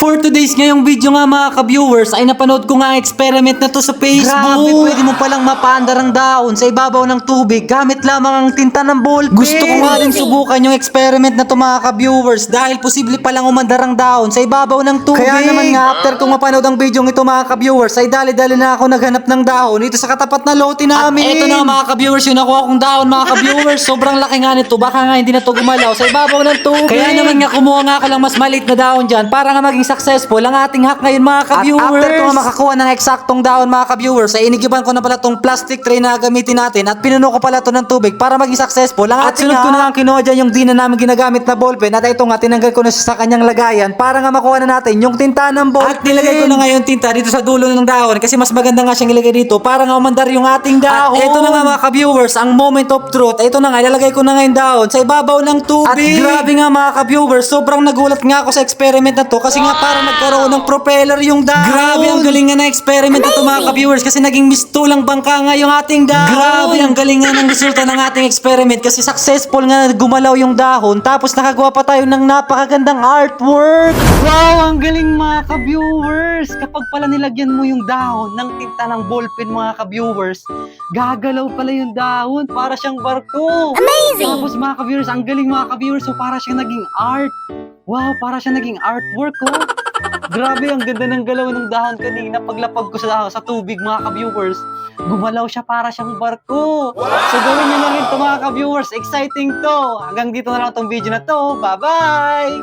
For today's ngayong video nga mga ka-viewers ay napanood ko nga experiment na to sa Facebook. Grabe, pwede mo palang mapaandar ang dahon sa ibabaw ng tubig gamit lamang ang tinta ng ballpen. Gusto ko nga din subukan yung experiment na to mga ka-viewers dahil posible palang umandar ang dahon sa ibabaw ng tubig. Kaya naman nga after kong mapanood ang video ito mga ka-viewers ay dali-dali na ako naghanap ng dahon dito sa katapat na lote namin. At eto na mga ka-viewers yung nakuha kong dahon mga ka-viewers. Sobrang laki nga nito. Baka nga hindi na to gumalaw sa ibabaw ng tubig. Kaya naman nga kumuha nga ako lang mas maliit na dahon dyan para nga maging successful ang ating hack ngayon mga ka-viewers. At after ko makakuha ng eksaktong dahon mga ka-viewers ay inigiban ko na pala tong plastic tray na gamitin natin at pinuno ko pala to ng tubig para maging successful ang ating At sunod ko na nga kinuha dyan yung di na namin ginagamit na ballpen at ito nga tinanggal ko na siya sa kanyang lagayan para nga makuha na natin yung tinta ng ballpen. At nilagay ko na nga yung tinta dito sa dulo ng dahon kasi mas maganda nga siyang ilagay dito para nga umandar yung ating dahon. At ito na nga mga ka-viewers ang moment of truth. Ito na nga ilalagay ko na nga yung dahon sa ibabaw ng tubig. At grabe nga mga ka-viewers sobrang nagulat nga ako sa experiment na to kasi nga parang nagkaroon ng propeller yung dahon. Grabe ang galing nga na experiment na to mga ka-viewers kasi naging mistulang bangka nga yung ating dahon. Grabe ang galing nga ng resulta ng ating experiment kasi successful nga gumalaw yung dahon tapos nakagawa pa tayo ng napakagandang artwork. Wow, mga ka-viewers. Kapag pala nilagyan mo yung dahon ng tinta ng ballpen mga ka-viewers, gagalaw pala yung dahon para siyang barko. Amazing! Tapos mga ka-viewers, ang galing mga ka-viewers, so para siyang naging art. Wow, para siyang naging artwork ko. Grabe, ang ganda ng galaw ng dahon kanina. Paglapag ko sa, sa tubig, mga ka-viewers, gumalaw siya para siyang barko. So gawin niyo na rin to mga ka-viewers. Exciting to. Hanggang dito na lang tong video na to. Bye-bye!